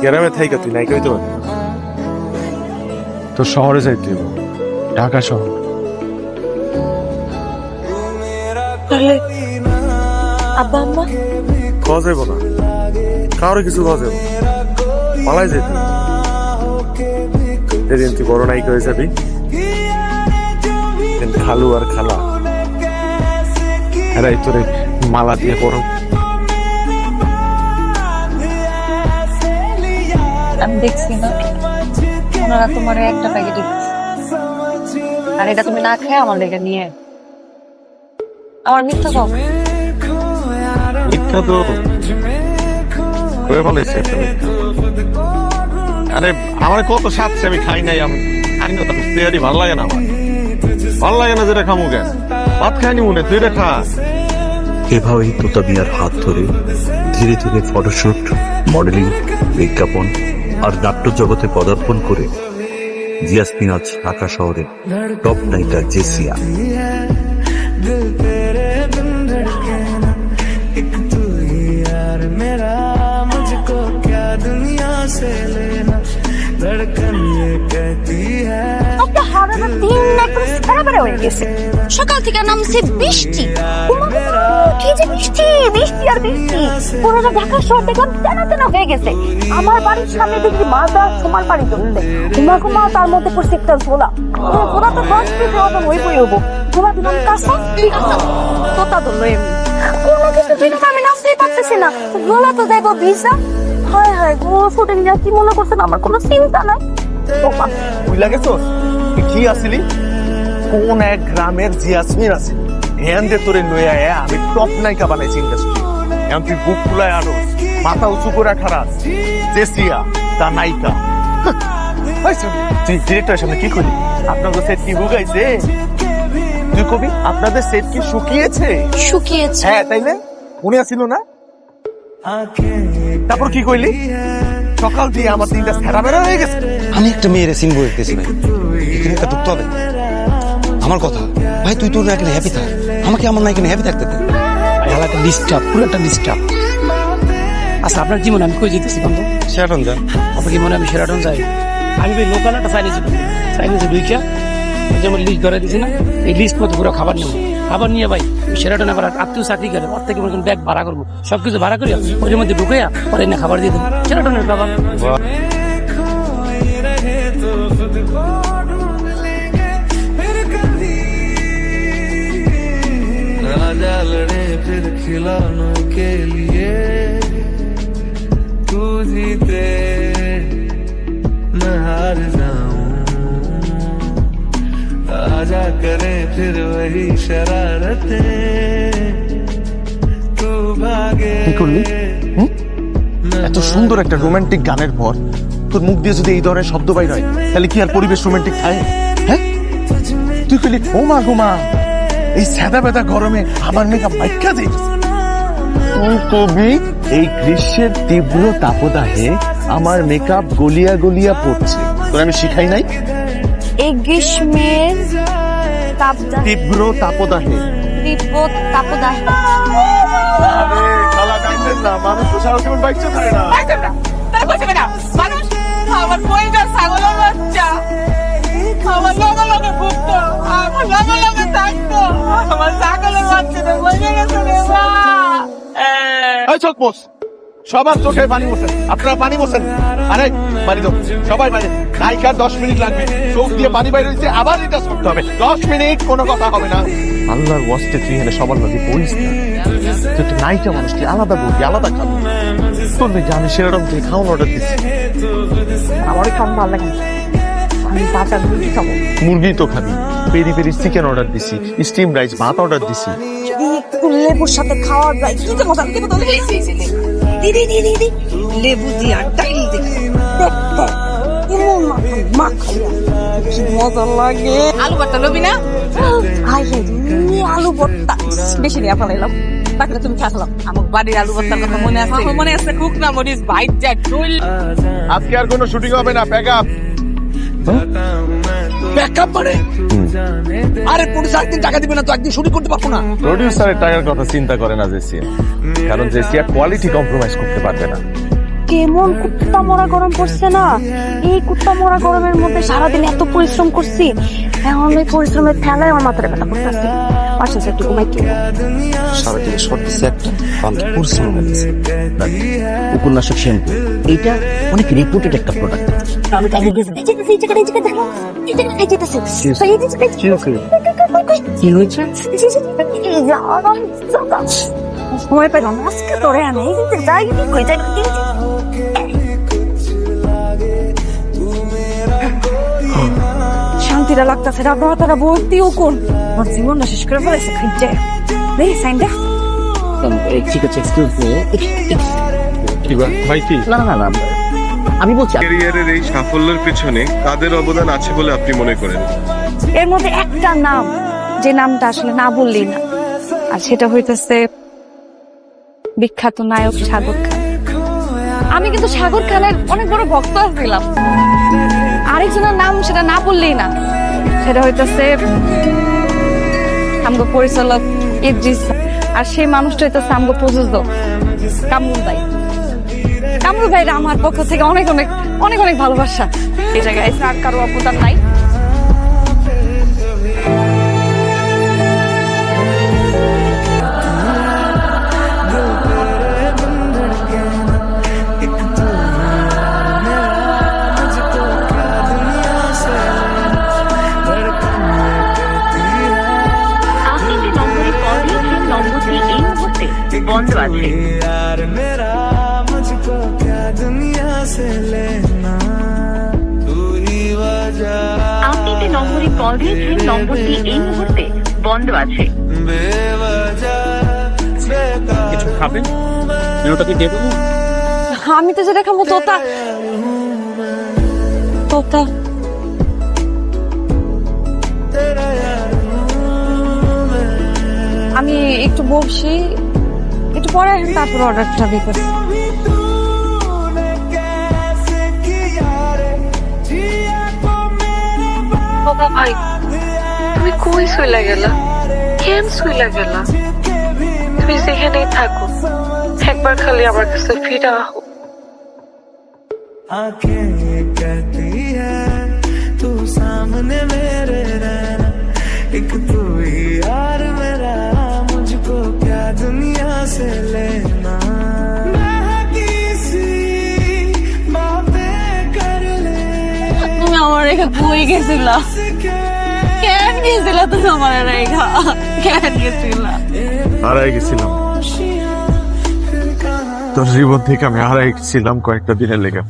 গ্রামে থাইকা তুই নায়িকা হইতে পারবি। তোর শহরে যাইতে হইব। ঢাকা শহর। তাহলে আব্বা আম্মা? খাওয়া যাইব না। কারও কিছু খাওয়া যাইব। পালাই যেত যেদিন তুই বড় নায়িকা হয়ে যাবি খালু আর খালা। এরাই তোরে মালা দিয়ে বড় আমি দেখছি না। ওনারা তোমার একটা প্যাকেট আর এটা তুমি না খেয়ে আমার লেগে নিয়ে আমার মিথ্যা কম মিথ্যা তো করে ফেলেছে আরে আমার কত সাথে আমি খাই নাই আমি খাই না তার তেয়ারি ভালো লাগে না আমার। ভালো লাগে না যেটা খামু কেন? ভাত খাইনি মনে তুই এটা খা। এভাবেই তোতা মিয়ার হাত ধরে ধীরে ধীরে ফটোশুট মডেলিং বিজ্ঞাপন আর নাট্য জগতে পদার্পণ করে জিয়াসমিন আজ ঢাকা শহরে টপ নায়িকা জেসিয়া दिल तेरे बिन धड़के ना एक तू ही यार मेरा मुझको क्या दुनिया से लेना धड़कन ये कहती है একটা হারানো দিন একদম সারাবারে হয়ে গেছে সকাল থেকে নামছে বৃষ্টি উমা, কি যে বৃষ্টি বৃষ্টি আর বৃষ্টি পুরোটা ঢাকা শহর দেখলাম তেনা তেনা হয়ে গেছে আমার বাড়ির সামনে দেখি মাথা তোমার বাড়ি চলছে ঘুমা ঘুমা তার মধ্যে পড়ছে একটা ঝোলা ও ঝোলা তো দশ পিস মতো হই বই হবো ঝোলা দিলাম কাঁচা কি কাঁচা তোতা ধরলো এমনি কোনো কিছু দিন আমি নাচতেই পারতেছি না ঝোলা তো দেখবো ভিসা হায় হায় গো ফুটে কি মনে করছেন? আমার কোনো চিন্তা নাই। তুই লাগেছ তুই কি আসিলি কোন এক গ্রামের জিয়াসমিন আছে। হ্যান দে তোরে লয়ে আয় আমি টপ নায়িকা বানাইছি ইন্ডাস্ট্রি তুই বুক ফুলায় আনো মাথা উঁচু করে খারাপ জেসিয়া তা নায়িকা। হাহ, তুই ডিরেক্টরের সামনে কি করলি? আপনাদের সেট কি বুগাইছে তুই কবি আপনাদের সেট কি শুকিয়েছে? শুকিয়েছে। হ্যাঁ তাইলে মনে আসিল না? তারপর কি কইলি? সকাল দিয়ে আমার দিনটা সেরা বেড়া হয়ে গেছে। আমি একটা মেয়ের সিন বলতেছি ভাই। এখানে একটা ঢুকতে হবে। আমার কথা ভাই তুই তোর এখানে হ্যাপি থাক। আমাকে আমার না এখানে হ্যাপি থাকতে দে। ভালো একটা ডিস্টার্ব পুরো একটা ডিস্টার্ব আচ্ছা আপনার হয় আমি কই যেতেছি বন্ধু? সেরাটন যা আপনার কি মনে আমি সেরাটন যাই? আমি ভাই লোকাল একটা চাইনিজ চাইনিজ দুইটা যেমন লিস্ট ধরে দিছি না এই লিস্ট মতো পুরো খাবার নেব। খাবার নিয়ে ভাই ওই সেরাটন আবার আত্মীয় চাকরি করে ওর থেকে মনে করেন ব্যাগ ভাড়া করবো সব কিছু ভাড়া করি ওর মধ্যে ঢুকে পরে এনে খাবার দিয়ে দেবো সেরাটনের খাবার खोए रहे तो खुद को ढूंढ लेंगे फिर कभी राजा लड़े फिर खिलौनों के लिए तू जीते करे फिर वही शरारतें तू भागे কি করলি হুম? এত সুন্দর একটা রোমান্টিক গানের পর তোর মুখ দিয়ে যদি এই ধরনের শব্দ বাইর হয় তাহলে কি আর পরিবেশ রোমান্টিক থাকে হ্যাঁ তুই কইলি ওমা গোমা এই সাদা বেদা গরমে আমার মেকআপ বাইকা যাই তুই কবি এই গ্রীষ্মের তীব্র তাপদাহে আমার মেকআপ গলিয়া গলিয়া পড়ছে তোর আমি শিখাই নাই এই গ্রীষ্মের তাপদা তীব্র তাপদাহে। তীব্র তাপদাহ। আরে খালা কাইন্দেন না মানুষ তো সারা জীবন বাইক চালায় না। তার বসে না। মানুষ আমার বইটা ছাগলের বাচ্চা। লগে লগে ঘুরতো আমার লগে লগে থাকতো। আমার ছাগলের বাচ্চাটা বসে গেছে রে মা। এই চোখ মোস সবার চোখে পানি বসেন আপনারা পানি বসেন। আরে পানি দাও। সবাই পানি। নায়িকার দশ মিনিট লাগবে। চোখ দিয়ে পানি বাইরে হয়েছে আবার এটা করতে হবে। দশ মিনিট কোনো কথা হবে না। আল্লাহর ওয়াস্তে তুই এখানে সবার মাঝে পড়িস না। তুই তো নায়িকা মানুষ তুই আলাদা বলবি আলাদা খাবি। তোর আমি সেরকম তুই খাওয়ান অর্ডার দিচ্ছি আমার খাওয়া ভালো লাগে মুরগি খাব। মুরগি তো খাবি। পেরি পেরি চিকেন অর্ডার দিছি স্টিম রাইস ভাত অর্ডার দিছি। লেবুর সাথে খাওয়া যায় কি যে মজা। দিদি দিদি দিদি লেবু দিয়া ডাইল দিয়ে মজা লাগে। আলু ভর্তা লবি না? হাই আলু ভর্তা। বেশি নিয়ে ফেলাইলাম তাহলে তুমি খাসলাম আমার বাড়ির আলু ভর্তার কথা মনে আছে? মনে আছে খুক না মরিস ভাইট যা আজকে আর কোনো শুটিং হবে না প্যাক আপ। ব্যাকআপ মানে? আরে পুলিশ একদিন টাকা দিবে না তো একদিন শুরু করতে পারব না। প্রডিউসারের টাকার কথা চিন্তা করে না জেসিয়া কারণ জেসিয়া কোয়ালিটি কম্প্রোমাইজ করতে পারবে না। কেমন কুত্তা মরা গরম পড়ছে না? এই কুত্তা মরা গরমের মধ্যে সারাদিন এত পরিশ্রম করছি এখন এই পরিশ্রমের ঠেলায় আমার মাথায় ব্যথা করতেছে। যে একটু ঘুমাই কি সারাদিন দিচ্ছে একটা পান্তা পরিশ্রম করতেছে উপন্যাসক শ্যাম্পু এইটা অনেক রেপুটেড একটা প্রোডাক্ট আমি কাজে কি হয়েছে সময় পেলাম। আজকে তোরে আমি যাই কই যাই শান্তিটা লাগতেছে রাত তারা ভর্তিও কোন আমার জীবনটা শেষ করে ফেলেছে খাইছে দেখি সাইনটা ঠিক আছে এক্সকিউজ মি ভাই কি? না না না না আমি বলছি ক্যারিয়ারের এই সাফল্যের পেছনে কাদের অবদান আছে বলে আপনি মনে করেন? এর মধ্যে একটা নাম যে নামটা আসলে না বললেই না। আর সেটা হইতেছে বিখ্যাত নায়ক সাগর খান। আমি কিন্তু সাগর খানের অনেক বড় ভক্ত ছিলাম। আরেকজনের নাম সেটা না বললেই না। সেটা হইতেছে আমগো পরিচালক ইদ্রিস। আর সেই মানুষটা হইতেছে আমগো প্রযোজক কামরুল ভাই। কামরুল ভাইরা আমার পক্ষ থেকে অনেক অনেক অনেক অনেক ভালোবাসা। এই জায়গায় কারও অবদান নাই। यार मेरा मुझको क्या दुनिया से लेना तू ही वजह আপনি যে নম্বরে কল দিয়েছেন নম্বরটি এই মুহূর্তে বন্ধ আছে बेवजह बेकार কিছু খাবেন মেনুটাকে দিয়ে দেবো আমি তো যেটা খাবো তোতা তোতা আমি একটু বসি একটু পরে তারপর অর্ডারটা দিতে तूने कैसे किया रे जिया तो मेरे বাবা ভাই তুমি কই শুইলা গেলা কেন শুইলা গেলা তুমি যেখানেই থাকো একবার খালি আমার কাছে ফিরে আহো आंखें ये कहती है तू सामने मेरे रहना एक तू রেখা কই গেছিলা। কেন গেছিলা তুমি আমার কেন গেছিলা? হারাই গেছিলাম। তোর জীবন থেকে আমি হারাই গেছিলাম কয়েকটা দিনের লেগে।